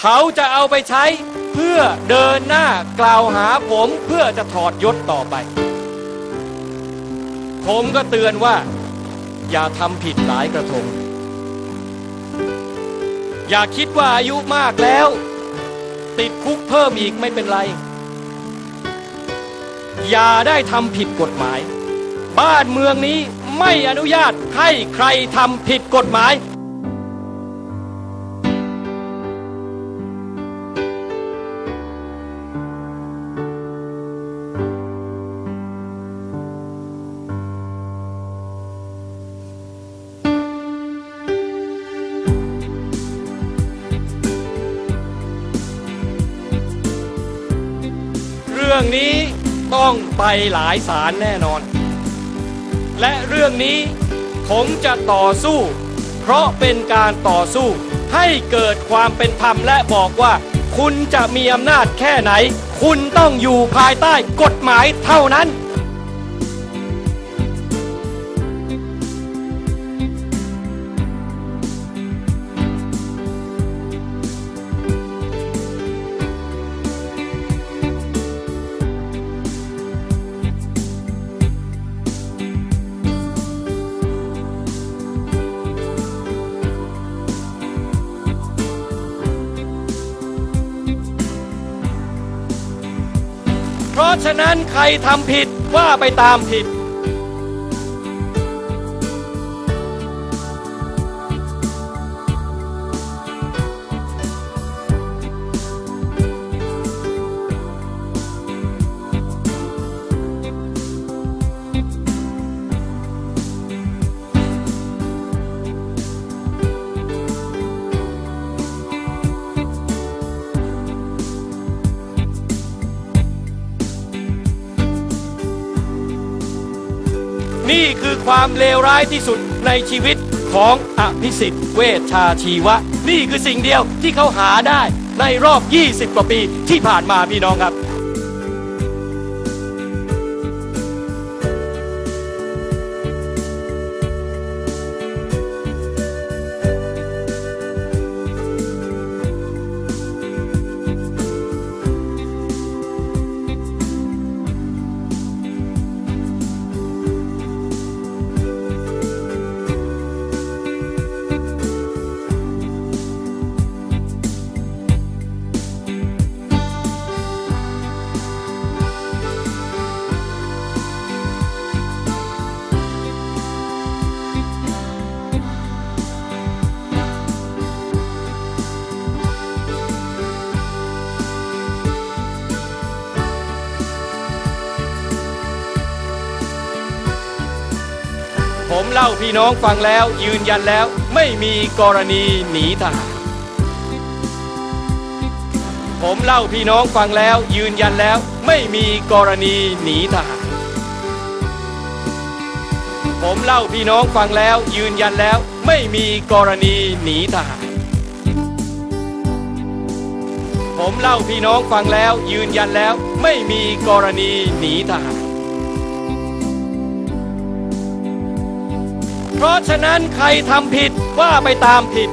เขาจะเอาไปใช้เพื่อเดินหน้ากล่าวหาผมเพื่อจะถอดยศต่อไป ผมก็เตือนว่า อย่าทำผิดหลายกระทง อย่าคิดว่าอายุมากแล้ว ติดคุกเพิ่มอีกไม่เป็นไร อย่าได้ทำผิดกฎหมาย บ้านเมืองนี้ไม่อนุญาตให้ใครทำผิดกฎหมาย หลายศาลแน่นอน และเรื่องนี้ผมจะต่อสู้ เพราะเป็นการต่อสู้ ให้เกิดความเป็นธรรมและบอกว่า คุณจะมีอำนาจแค่ไหน คุณต้องอยู่ภายใต้กฎหมายเท่านั้นะฉะนั้นใครทำผิดว่าไปตามผิด ความเลวร้ายที่สุดในชีวิตของอภิสิทธิ์เวชชาชีวะ นี่คือสิ่งเดียวที่เขาหาได้ในรอบ 20 กว่าปีที่ผ่านมาพี่น้องครับาพี่น้องฟังแล้วยืนยันแล้วไม่มีกรณีหนีทหารผมเล่าพี่น้องฟังแล้วยืนยันแล้วไม่มีกรณีหนีทหารผมเล่าพี่น้องฟังแล้วยืนยันแล้วไม่มีกรณีหนีทหารผมเล่าพี่น้องฟังแล้วยืนยันแล้วไม่มีกรณีหนีทหาร เพราะฉะนั้นใครทำผิดว่าไปตามผิด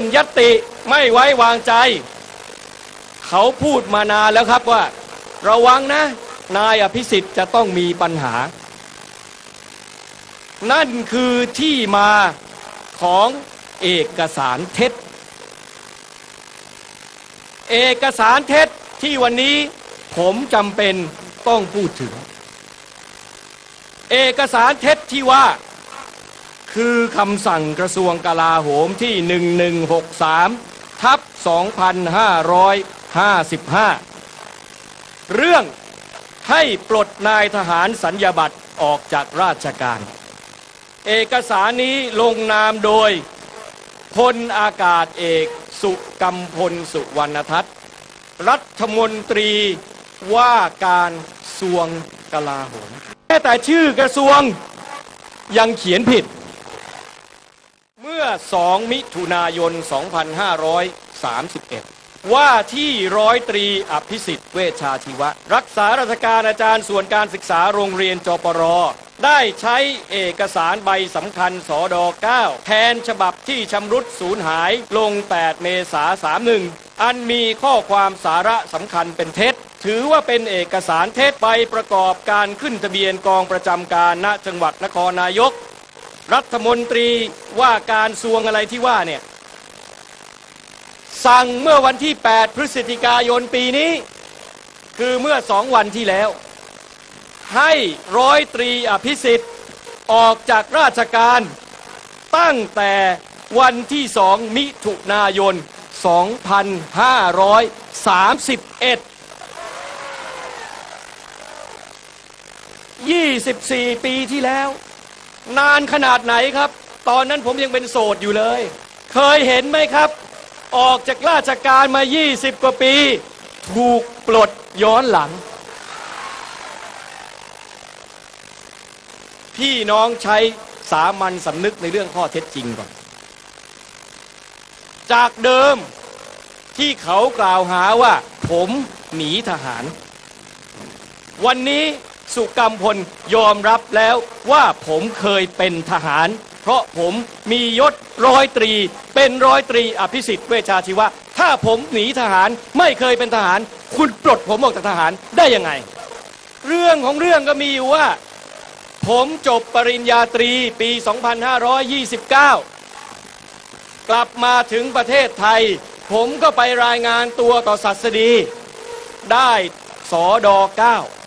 นยตติไม่ไว้วางใจ เขาพูดมานานแล้วครับว่า ระวังนะ นายอภิสิทธิ์จะต้องมีปัญหา นั่นคือที่มาของเอกสารเท็จ เอกสารเท็จที่วันนี้ผมจำเป็นต้องพูดถึง เอกสารเท็จที่ว่า คือคำสั่งกระทรวงกลาโหมที่ 1163 ทับ 2555 เรื่องให้ปลดนายทหารสัญญาบัตรออกจากราชการ เอกสารนี้ลงนามโดยพลอากาศเอกสุกำพลสุวรรณทัศน์รัฐมนตรีว่าการสวงกลาโหมแม้แต่ชื่อกระทรวงยังเขียนผิด เมื่อ 2 มิถุนายน 2531 ว่าที่ร้อยตรีอภิสิทธิ์เวชาชีวะ รักษาราชการอาจารย์ส่วนการศึกษาโรงเรียนจปร ได้ใช้เอกสารใบสำคัญสอดอ9แทนฉบับที่ชำรุดสูญหายลง 8 เมษา31 อันมีข้อความสาระสำคัญเป็นเท็จ ถือว่าเป็นเอกสารเท็จใบประกอบการขึ้นทะเบียนกองประจำการณจังหวัดนครนายก รัฐมนตรีว่าการสวงอะไรที่ว่าเนี่ย สั่งเมื่อวันที่ 8 พฤศจิกายนปีนี้ คือเมื่อสองวันที่แล้ว ให้ร้อยตรีอภิสิทธิ์ออกจากราชการตั้งแต่วันที่สองมิถุนายน 2531 24 ปีที่แล้ว นานขนาดไหนครับ ตอนนั้นผมยังเป็นโสดอยู่เลย เคยเห็นไหมครับ ออกจากราชการมา 20 กว่าปี ถูกปลดย้อนหลัง พี่น้องใช้สามัญสำนึกในเรื่องข้อเท็จจริงก่อน จากเดิมที่เขากล่าวหาว่า ผมหนีทหาร วันนี้ สุกรรมพลยอมรับแล้วว่าผมเคยเป็นทหาร เพราะผมมียศร้อยตรี เป็นร้อยตรีอภิสิทธิ์เวชชาชีวะ ถ้าผมหนีทหารไม่เคยเป็นทหาร คุณปลดผมออกจากทหารได้ยังไง เรื่องของเรื่องก็มีอยู่ว่า ผมจบปริญญาตรีปี 2529 กลับมาถึงประเทศไทย ผมก็ไปรายงานตัวต่อศัสดี ได้สอดอ9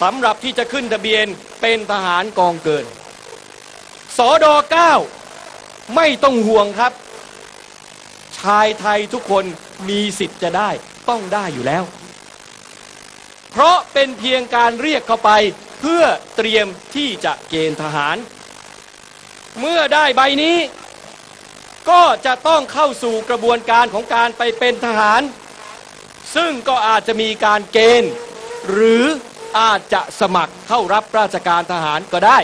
สำหรับที่จะขึ้นทะเบียนเป็นทหารกองเกิน สอดอ9ไม่ต้องห่วงครับ ชายไทยทุกคนมีสิทธิ์จะได้ต้องได้อยู่แล้ว เพราะเป็นเพียงการเรียกเข้าไปเพื่อเตรียมที่จะเกณฑ์ทหาร เมื่อได้ใบนี้ ก็จะต้องเข้าสู่กระบวนการของการไปเป็นทหาร ซึ่งก็อาจจะมีการเกณฑ์ หรือ อาจจะสมัครเข้ารับราชการทหารก็ได้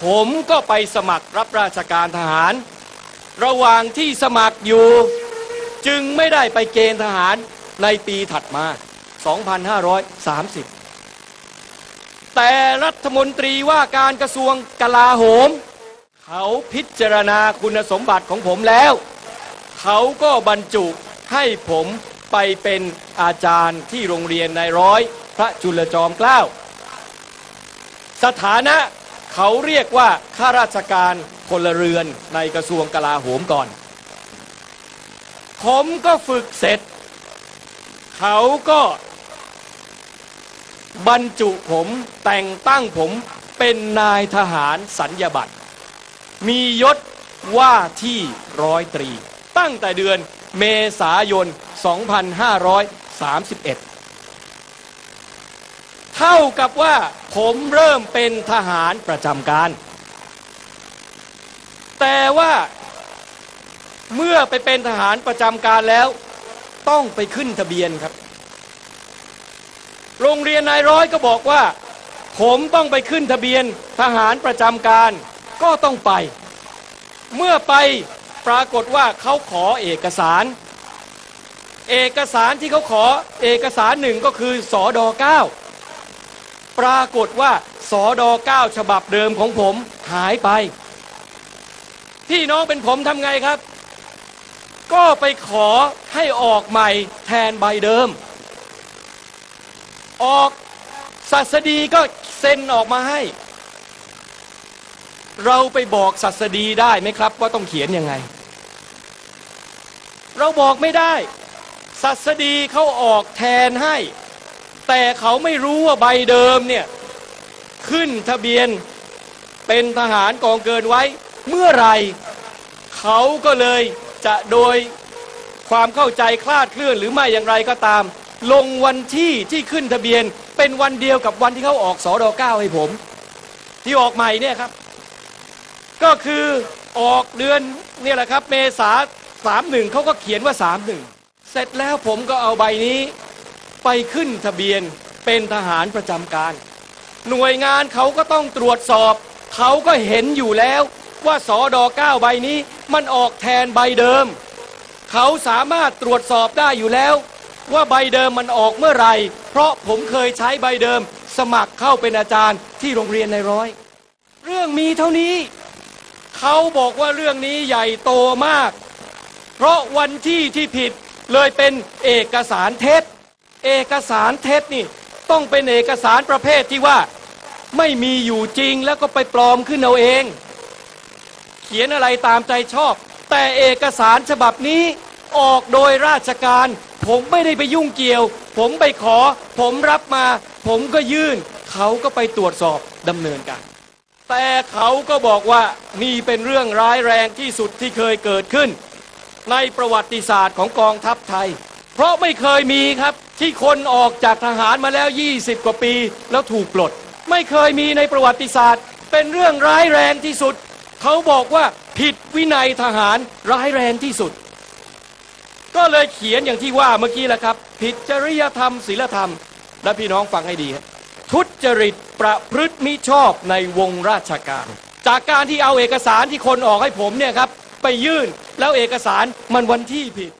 ผมก็ไปสมัครรับราชการทหาร ระหว่างที่สมัครอยู่จึงไม่ได้ไปเกณฑ์ทหารในปีถัดมา 2530 แต่รัฐมนตรีว่าการกระทรวงกลาโหม เขาพิจารณาคุณสมบัติของผมแล้ว เขาก็บรรจุให้ผม ไปเป็นอาจารย์ที่โรงเรียนในร้อย พระจุลจอมเกล้า สถานะเขาเรียกว่าข้าราชการพลเรือนในกระทรวงกลาโหมก่อน ผมก็ฝึกเสร็จ เขาก็บรรจุผมแต่งตั้งผมเป็นนายทหารสัญญาบัตร มียศว่าที่ร้อยตรี ตั้งแต่เดือนเมษายน 2531 เท่ากับว่าผมเริ่มเป็นทหารประจำการ แต่ว่าเมื่อไปเป็นทหารประจำการแล้ว ต้องไปขึ้นทะเบียนครับ โรงเรียนนายร้อยก็บอกว่า ผมต้องไปขึ้นทะเบียนทหารประจำการก็ต้องไป เมื่อไปปรากฏว่าเขาขอเอกสาร เอกสารที่เขาขอเอกสารหนึ่งก็คือสอดอ9ปรากฏว่าสอดอ9ฉบับเดิมของผมหายไป พี่น้องเป็นผมทำไงครับ ก็ไปขอให้ออกใหม่แทนใบเดิม ออกศัสดีก็เซ็นออกมาให้ เราไปบอกศัสดีได้ไหมครับ ว่าต้องเขียนยังไง เราบอกไม่ได้ ศัสดีเขาออกแทนให้ แต่เขาไม่รู้ว่าใบเดิมเนี่ยขึ้นทะเบียนเป็นทหารกองเกินไว้ เมื่อไรเขาก็เลยจะโดยความเข้าใจคลาดเคลื่อนหรือไม่อย่างไรก็ตาม ลงวันที่ที่ขึ้นทะเบียนเป็นวันเดียวกับวันที่เขาออกสอดอเก้าให้ผม ที่ออกใหม่เนี่ยครับ ก็คือออกเดือนเนี่ยแหละครับ เมษาสามหนึ่งเขาก็เขียนว่าสามหนึ่ง เสร็จแล้วผมก็เอาใบนี้ไปขึ้นทะเบียนเป็นทหารประจำการ หน่วยงานเขาก็ต้องตรวจสอบ เขาก็เห็นอยู่แล้วว่าสอดอเก้าใบนี้มันออกแทนใบเดิม เขาสามารถตรวจสอบได้อยู่แล้ว ว่าใบเดิมมันออกเมื่อไหร่ เพราะผมเคยใช้ใบเดิม สมัครเข้าเป็นอาจารย์ที่โรงเรียนในร้อย เรื่องมีเท่านี้ เขาบอกว่าเรื่องนี้ใหญ่โตมาก เพราะวันที่ที่ผิด เลยเป็นเอกสารเท็จ เอกสารเท็จนี่ต้องเป็นเอกสารประเภทที่ว่าไม่มีอยู่จริงแล้วก็ไปปลอมขึ้นเอาเอง เขียนอะไรตามใจชอบ แต่เอกสารฉบับนี้ออกโดยราชการ ผมไม่ได้ไปยุ่งเกี่ยว ผมไปขอ ผมรับมา ผมก็ยื่น เขาก็ไปตรวจสอบดำเนินการแต่เขาก็บอกว่านี่เป็นเรื่องร้ายแรงที่สุดที่เคยเกิดขึ้น ในประวัติศาสตร์ของกองทัพไทย เพราะไม่เคยมีครับที่คนออกจากทหารมาแล้ว 20 กว่าปี แล้วถูกปลด ไม่เคยมีในประวัติศาสตร์ เป็นเรื่องร้ายแรงที่สุด เขาบอกว่าผิดวินัยทหารร้ายแรงที่สุด ก็เลยเขียนอย่างที่ว่าเมื่อกี้แหละครับ ผิดจริยธรรมศีลธรรม และพี่น้องฟังให้ดีครับทุจริตประพฤติมิชอบในวงราชการ จากการที่เอาเอกสารที่คนออกให้ผมเนี่ยครับ ไปยื่น แล้วเอกสารมันวันที่ผิด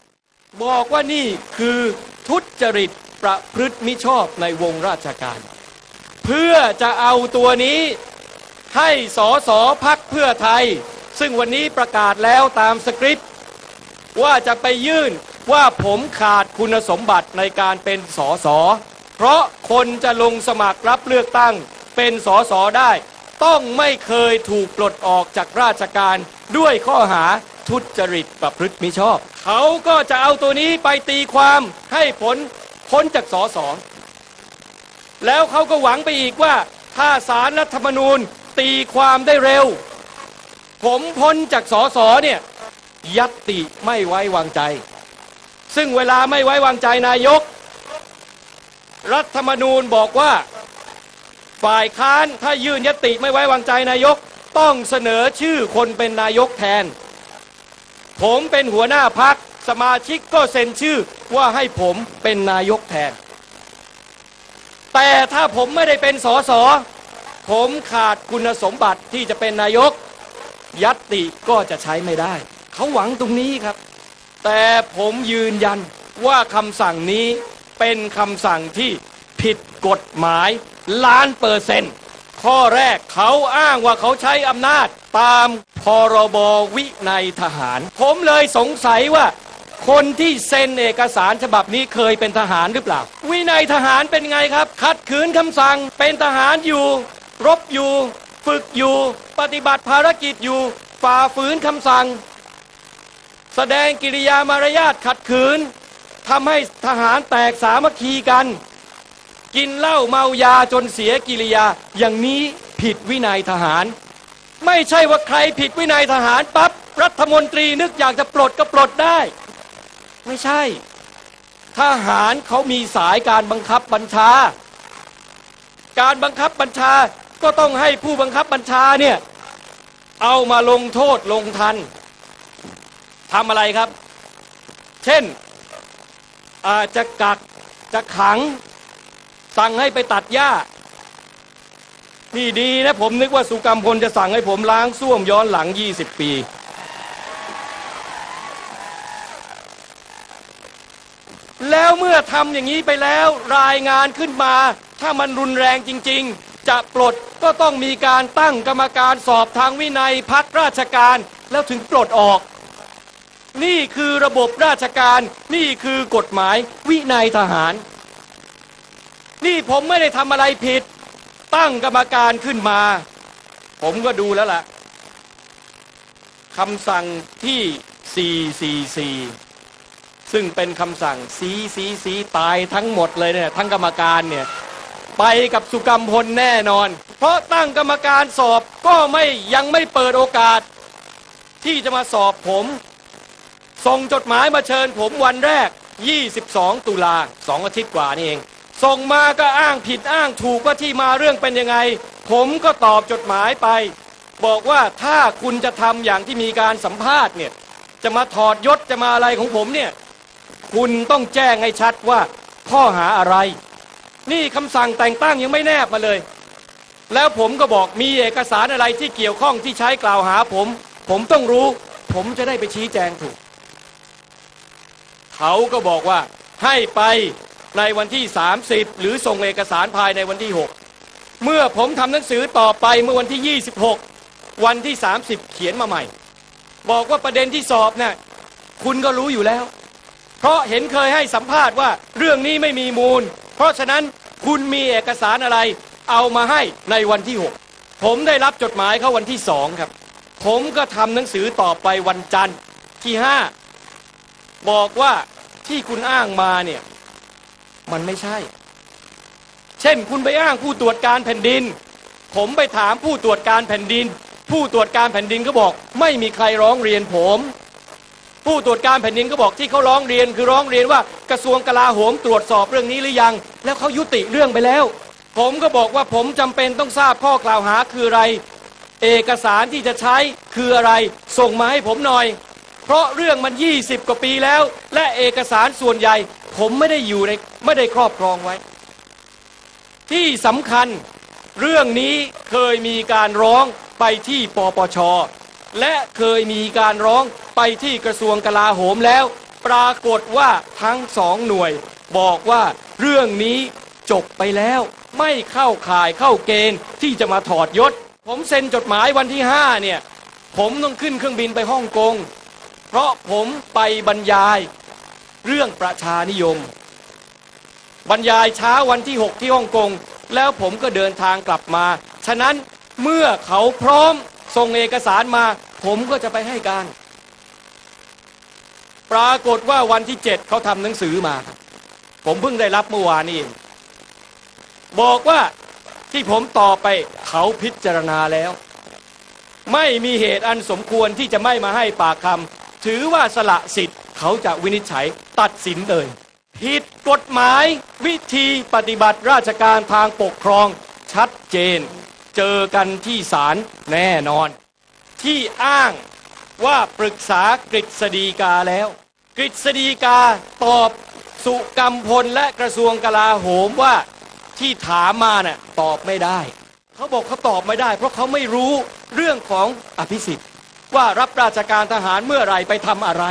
บอกว่านี่คือทุจริตประพฤติมิชอบในวงราชการ เพื่อจะเอาตัวนี้ให้สอสอพักเพื่อไทย ซึ่งวันนี้ประกาศแล้วตามสคริปต์ ว่าจะไปยื่นว่าผมขาดคุณสมบัติในการเป็นสอสอเพราะคนจะลงสมัครรับเลือกตั้งเป็นสอสอได้ ต้องไม่เคยถูกปลดออกจากราชการ ด้วยข้อหาทุจริตประพฤติมิชอบ เขาก็จะเอาตัวนี้ไปตีความให้ผลพ้นจากสอสอแล้วเขาก็หวังไปอีกว่าถ้าสารรัฐธรรมนูญตีความได้เร็ว ผมพ้นจากสอสอเนี่ยยัตติไม่ไว้วางใจ ซึ่งเวลาไม่ไว้วางใจนายก รัฐธรรมนูญบอกว่า ฝ่ายค้านถ้ายื่นยติไม่ไว้วางใจนายก ต้องเสนอชื่อคนเป็นนายกแทน ผมเป็นหัวหน้าพักสมาชิกก็เซ็นชื่อว่าให้ผมเป็นนายกแทน แต่ถ้าผมไม่ได้เป็นสสผมขาดคุณสมบัติที่จะเป็นนายก ยัตติก็จะใช้ไม่ได้ เขาหวังตรงนี้ครับ แต่ผมยืนยันว่าคำสั่งนี้เป็นคำสั่งที่ผิดกฎหมายล้านเปอร์เซนต์ ข้อแรกเขาอ้างว่าเขาใช้อำนาจตามพรบวินัยทหาร ผมเลยสงสัยว่า คนที่เซ็นเอกสารฉบับนี้เคยเป็นทหารหรือเปล่า วินัยทหารเป็นไงครับ ขัดขืนคำสั่งเป็นทหารอยู่ รบอยู่ ฝึกอยู่ ปฏิบัติภารกิจอยู่ ฝ่าฝืนคำสั่ง แสดงกิริยามารยาทขัดขืนทำให้ทหารแตกสามัคคีกัน กินเหล้าเมายาจนเสียกิริยา อย่างนี้ผิดวินัยทหาร ไม่ใช่ว่าใครผิดวินัยทหารปั๊บรัฐมนตรีนึกอยากจะปลดก็ปลดได้ ไม่ใช่ ทหารเขามีสายการบังคับบัญชา การบังคับบัญชาก็ต้องให้ผู้บังคับบัญชาเนี่ยเอามาลงโทษลงทันทำอะไรครับ เช่นอาจจะกักจะขัง สั่งให้ไปตัดหญ้า นี่ดีนะผมนึกว่าสุกรรมพลจะสั่งให้ผมล้างส้วมย้อนหลัง 20 ปี แล้วเมื่อทำอย่างนี้ไปแล้วรายงานขึ้นมา ถ้ามันรุนแรงจริง ๆ จะปลดก็ต้องมีการตั้งกรรมการสอบทางวินัยพักราชการแล้วถึงปลดออก นี่คือระบบราชการ นี่คือกฎหมายวินัยทหาร นี่ผมไม่ได้ทำอะไรผิด ตั้งกรรมการขึ้นมา ผมก็ดูแล้วล่ะคำสั่งที่ 444 ซึ่งเป็นคำสั่งสีสีสีตายทั้งหมดเลยเนี่ยทั้งกรรมการเนี่ยไปกับสุกรรมพลแน่นอน เพราะตั้งกรรมการสอบก็ไม่ยังไม่เปิดโอกาส ที่จะมาสอบผม ส่งจดหมายมาเชิญผมวันแรก 22 ตุลาสองอาทิตย์กว่านี่เอง ส่งมาก็อ้างผิดอ้างถูกว่าที่มาเรื่องเป็นยังไง ผมก็ตอบจดหมายไป บอกว่าถ้าคุณจะทำอย่างที่มีการสัมภาษณ์เนี่ยจะมาถอดยศจะมาอะไรของผมเนี่ยคุณต้องแจ้งให้ชัดว่าข้อหาอะไร นี่คำสั่งแต่งตั้งยังไม่แนบมาเลย แล้วผมก็บอกมีเอกสารอะไรที่เกี่ยวข้องที่ใช้กล่าวหาผม ผมต้องรู้ ผมจะได้ไปชี้แจงถูก เขาก็บอกว่าให้ไป ในวันที่ 30 หรือส่งเอกสารภายในวันที่ 6 เมื่อผมทำหนังสือต่อไปเมื่อวันที่ 26 วันที่ 30 เขียนมาใหม่ บอกว่าประเด็นที่สอบน่ะคุณก็รู้อยู่แล้ว เพราะเห็นเคยให้สัมภาษณ์ว่าเรื่องนี้ไม่มีมูล เพราะฉะนั้นคุณมีเอกสารอะไร เอามาให้ในวันที่ 6 ผมได้รับจดหมายเข้าวันที่สองครับ ผมก็ทำหนังสือต่อไปวันจันทร์ที่ 5 บอกว่าที่คุณอ้างมาเนี่ย มันไม่ใช่ เช่นคุณไปอ้างผู้ตรวจการแผ่นดิน ผมไปถามผู้ตรวจการแผ่นดิน ผู้ตรวจการแผ่นดินก็บอก ไม่มีใครร้องเรียนผม ผู้ตรวจการแผ่นดินก็บอกที่เขาร้องเรียนคือร้องเรียนว่ากระทรวงกลาโหมตรวจสอบเรื่องนี้หรือยัง แล้วเขายุติเรื่องไปแล้ว ผมก็บอกว่าผมจำเป็นต้องทราบข้อกล่าวหาคืออะไร เอกสารที่จะใช้คืออะไร ส่งมาให้ผมหน่อย เพราะเรื่องมัน 20 กว่าปีแล้ว และเอกสารส่วนใหญ่ ผมไม่ได้อยู่ในไม่ได้ครอบครองไว้ ที่สำคัญเรื่องนี้เคยมีการร้องไปที่ปปช และเคยมีการร้องไปที่กระทรวงกลาโหมแล้ว ปรากฏว่าทั้งสองหน่วย บอกว่าเรื่องนี้จบไปแล้ว ไม่เข้าข่ายเข้าเกณฑ์ที่จะมาถอดยศ ผมเซ็นจดหมายวันที่ห้าเนี่ย ผมต้องขึ้นเครื่องบินไปฮ่องกง เพราะผมไปบรรยาย เรื่องประชานิยม บรรยายเช้าวันที่ 6 ที่ฮ่องกง แล้วผมก็เดินทางกลับมา ฉะนั้นเมื่อเขาพร้อมส่งเอกสารมา ผมก็จะไปให้การ ปรากฏว่าวันที่ 7 เขาทำหนังสือมาครับผมเพิ่งได้รับเมื่อวานนี้เองบอกว่าที่ผมตอบไปเขาพิจารณาแล้ว ไม่มีเหตุอันสมควรที่จะไม่มาให้ปากคำถือว่าสละสิทธิ์เขาจะวินิจฉัย ตัดสินเลย ผิดกฎหมายวิธีปฏิบัติราชการทางปกครองชัดเจน เจอกันที่ศาลแน่นอน ที่อ้างว่าปรึกษากฤษฎีกาแล้ว กฤษฎีกาตอบสุกรรมพลและกระทรวงกลาโหมว่าที่ถามมาน่ะตอบไม่ได้ เขาบอกเขาตอบไม่ได้ เพราะเขาไม่รู้เรื่องของอภิสิทธิ์ว่ารับราชการทหารเมื่อไรไปทำอะไร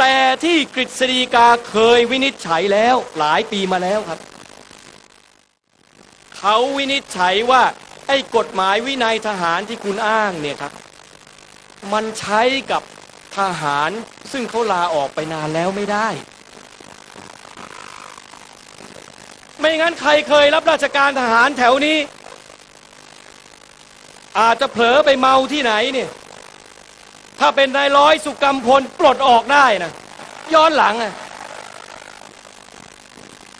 แต่ที่กฤษฎีกาเคยวินิจฉัยแล้วหลายปีมาแล้วครับ เขาวินิจฉัยว่าไอ้กฎหมายวินัยทหารที่คุณอ้างเนี่ยครับ มันใช้กับทหารซึ่งเขาลาออกไปนานแล้วไม่ได้ ไม่งั้นใครเคยรับราชการทหารแถวนี้ อาจจะเผลอไปเมาที่ไหนเนี่ย ถ้าเป็นนายร้อยสุกรรมพลปลดออกได้นะย้อนหลังอะ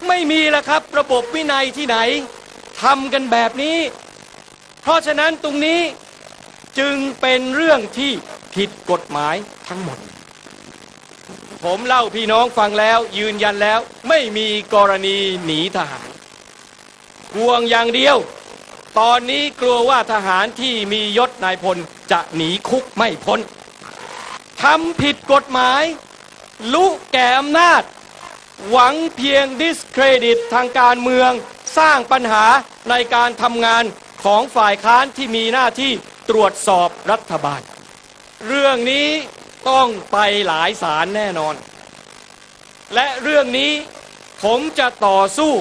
ไม่มีแล้วครับ ระบบวินัยที่ไหนทำกันแบบนี้ เพราะฉะนั้นตรงนี้จึงเป็นเรื่องที่ผิดกฎหมายทั้งหมด ผมเล่าพี่น้องฟังแล้วยืนยันแล้ว ไม่มีกรณีหนีทหารห่วงอย่างเดียว ตอนนี้กลัวว่าทหารที่มียศนายพลจะหนีคุกไม่พ้น ทำผิดกฎหมาย ลุแก่อำนาจ หวังเพียงดิสเครดิตทางการเมือง สร้างปัญหาในการทำงานของฝ่ายค้านที่มีหน้าที่ตรวจสอบรัฐบาล เรื่องนี้ต้องไปหลายศาลแน่นอน และเรื่องนี้ผมจะต่อสู้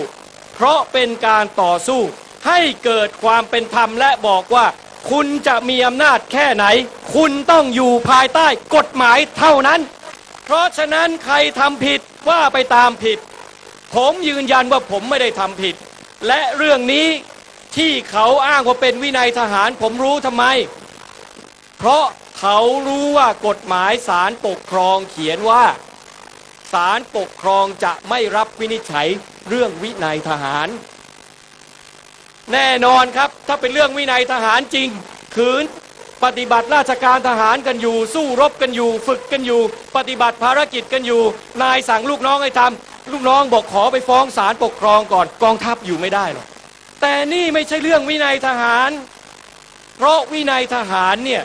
เพราะเป็นการต่อสู้ให้เกิดความเป็นธรรมและบอกว่า คุณจะมีอำนาจแค่ไหน คุณต้องอยู่ภายใต้กฎหมายเท่านั้น เพราะฉะนั้นใครทำผิดว่าไปตามผิด ผมยืนยันว่าผมไม่ได้ทำผิด และเรื่องนี้ที่เขาอ้างว่าเป็นวินัยทหารผมรู้ทำไม เพราะเขารู้ว่ากฎหมายศาลปกครองเขียนว่าศาลปกครองจะไม่รับวินิจฉัยเรื่องวินัยทหาร แน่นอนครับ ถ้าเป็นเรื่องวินัยทหารจริง ขืนปฏิบัติราชการทหารกันอยู่ สู้รบกันอยู่ ฝึกกันอยู่ ปฏิบัติภารกิจกันอยู่ นายสั่งลูกน้องให้ทำลูกน้องบอกขอไปฟ้องศาลปกครองก่อนกองทัพอยู่ไม่ได้หรอกแต่นี่ไม่ใช่เรื่องวินัยทหาร เพราะวินัยทหารเนี่ย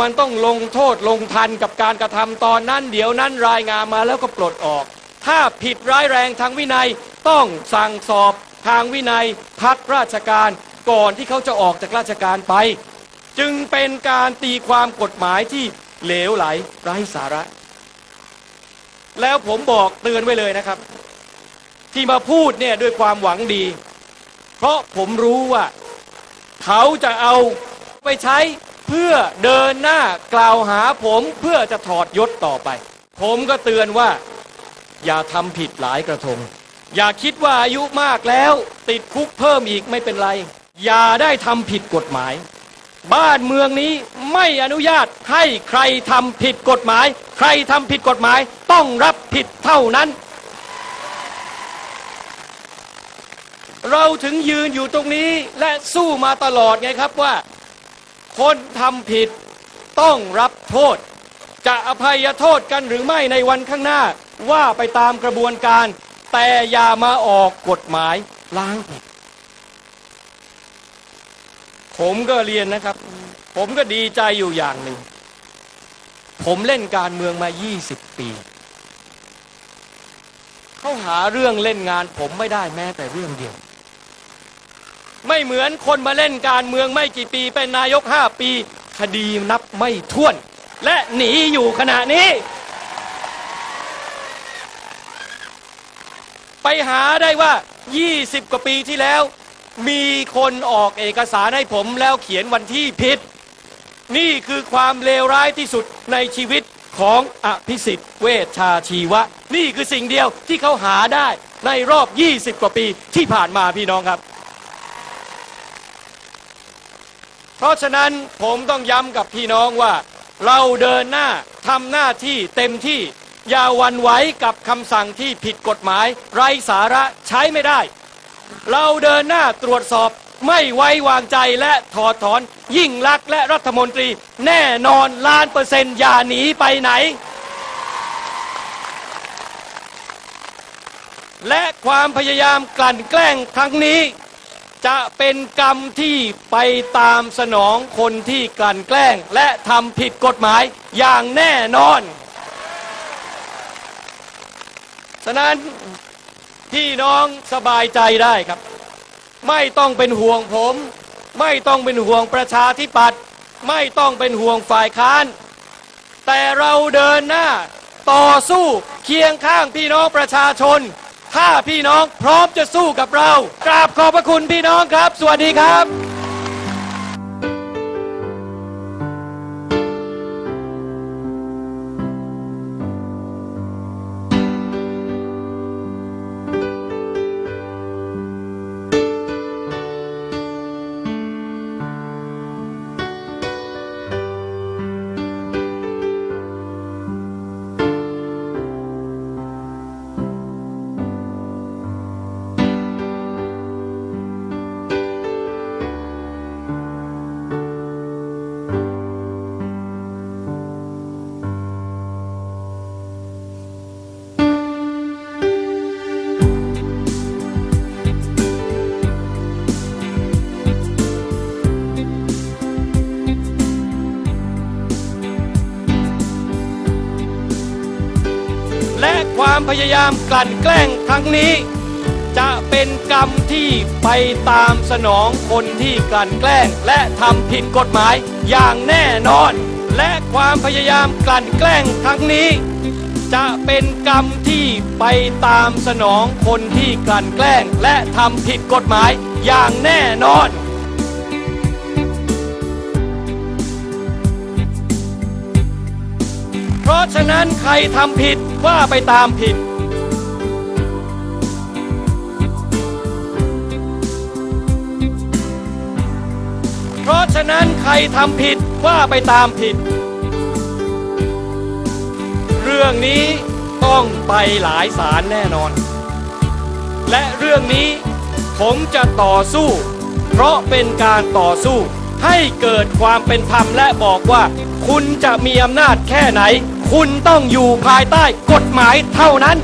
มันต้องลงโทษลงทันกับการกระทำตอนนั้น เดี๋ยวนั้นรายงานมาแล้วก็ปลดออก ถ้าผิดร้ายแรงทางวินัยต้องสั่งสอบ ทางวินัยพักราชการก่อนที่เขาจะออกจากราชการไป จึงเป็นการตีความกฎหมายที่เหลวไหลไร้สาระ แล้วผมบอกเตือนไว้เลยนะครับ ที่มาพูดเนี่ยด้วยความหวังดี เพราะผมรู้ว่า เขาจะเอาไปใช้เพื่อเดินหน้ากล่าวหาผมเพื่อจะถอดยศต่อไป ผมก็เตือนว่า อย่าทำผิดหลายกระทง อย่าคิดว่าอายุมากแล้ว ติดคุกเพิ่มอีกไม่เป็นไร อย่าได้ทำผิดกฎหมาย บ้านเมืองนี้ไม่อนุญาตให้ใครทำผิดกฎหมาย ใครทำผิดกฎหมายต้องรับผิดเท่านั้น เราถึงยืนอยู่ตรงนี้และสู้มาตลอดไงครับว่า คนทำผิดต้องรับโทษ จะอภัยโทษกันหรือไม่ในวันข้างหน้าว่าไปตามกระบวนการ แต่อย่ามาออกกฎหมายล้างผิดผมก็เรียนนะครับ ผมก็ดีใจอยู่อย่างหนึ่ง ผมเล่นการเมืองมา 20 ปี เขาหาเรื่องเล่นงาน ผมไม่ได้แม้แต่เรื่องเดียว ไม่เหมือนคนมาเล่นการเมืองไม่กี่ปี เป็นนายกห้าปี คดีนับไม่ถ้วน และหนีอยู่ขณะนี้ ไปหาได้ว่า 20 กว่าปีที่แล้ว มีคนออกเอกสารให้ผมแล้วเขียนวันที่ผิด นี่คือความเลวร้ายที่สุดในชีวิตของอภิสิทธิ์เวชชาชีวะ นี่คือสิ่งเดียวที่เขาหาได้ในรอบ 20 กว่าปีที่ผ่านมาพี่น้องครับ เพราะฉะนั้นผมต้องย้ำกับพี่น้องว่า เราเดินหน้าทำหน้าที่เต็มที่ อย่าหวันไหวกับคำสั่งที่ผิดกฎหมาย ไร้สาระใช้ไม่ได้ เราเดินหน้าตรวจสอบไม่ไว้วางใจและถอดถอน ยิ่งลักษณ์และรัฐมนตรี แน่นอนล้านเปอร์เซ็นต์อย่าหนีไปไหน และความพยายามกลั่นแกล้งครั้งนี้ จะเป็นกรรมที่ไปตามสนองคนที่กลั่นแกล้ง และทำผิดกฎหมายอย่างแน่นอน ฉะนั้นพี่น้องสบายใจได้ครับ ไม่ต้องเป็นห่วงผม ไม่ต้องเป็นห่วงประชาธิปัตย์ไม่ต้องเป็นห่วงฝ่ายค้าน แต่เราเดินหน้าต่อสู้เคียงข้างพี่น้องประชาชน ถ้าพี่น้องพร้อมจะสู้กับเรา กราบขอบพระคุณพี่น้องครับ สวัสดีครับ และความพยายามกลั่นแกล้งครั้งนี้ จะเป็นกรรมที่ไปตามสนองคนที่กลั่นแกล้ง และทำผิดกฎหมายอย่างแน่นอน และความพยายามกลั่นแกล้งครั้งนี้ จะเป็นกรรมที่ไปตามสนองคนที่กลั่นแกล้ง และทำผิดกฎหมายอย่างแน่นอน เพราะฉะนั้นใครทำผิดว่าไปตามผิด เพราะฉะนั้นใครทำผิดว่าไปตามผิด เรื่องนี้ต้องไปหลายศาลแน่นอน และเรื่องนี้ผมจะต่อสู้ เพราะเป็นการต่อสู้ให้เกิดความเป็นธรรมและบอกว่า คุณจะมีอำนาจแค่ไหน คุณต้องอยู่ภายใต้กฎหมายเท่านั้น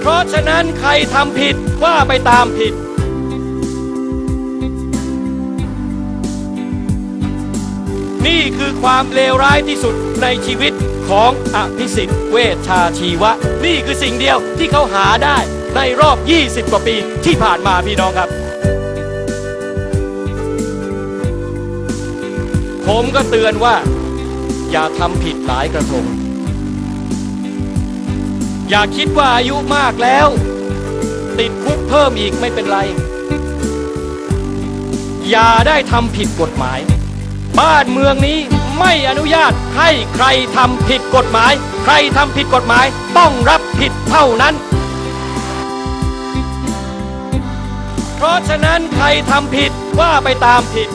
เพราะฉะนั้นใครทำผิดว่าไปตามผิดนี่คือความเลวร้ายที่สุดในชีวิต ของอภิสิทธิ์เวชชาชีวะ นี่คือสิ่งเดียวที่เขาหาได้ในรอบ 20 กว่าปีที่ผ่านมาพี่น้องครับ ผมก็เตือนว่า อย่าทำผิดหลายกระทง อย่าคิดว่าอายุมากแล้ว ติดคุกเพิ่มอีกไม่เป็นไร อย่าได้ทำผิดกฎหมาย บ้านเมืองนี้ ไม่อนุญาตให้ใครทำผิดกฎหมาย ใครทำผิดกฎหมายต้องรับผิดเท่านั้น เพราะฉะนั้นใครทำผิดว่าไปตามผิด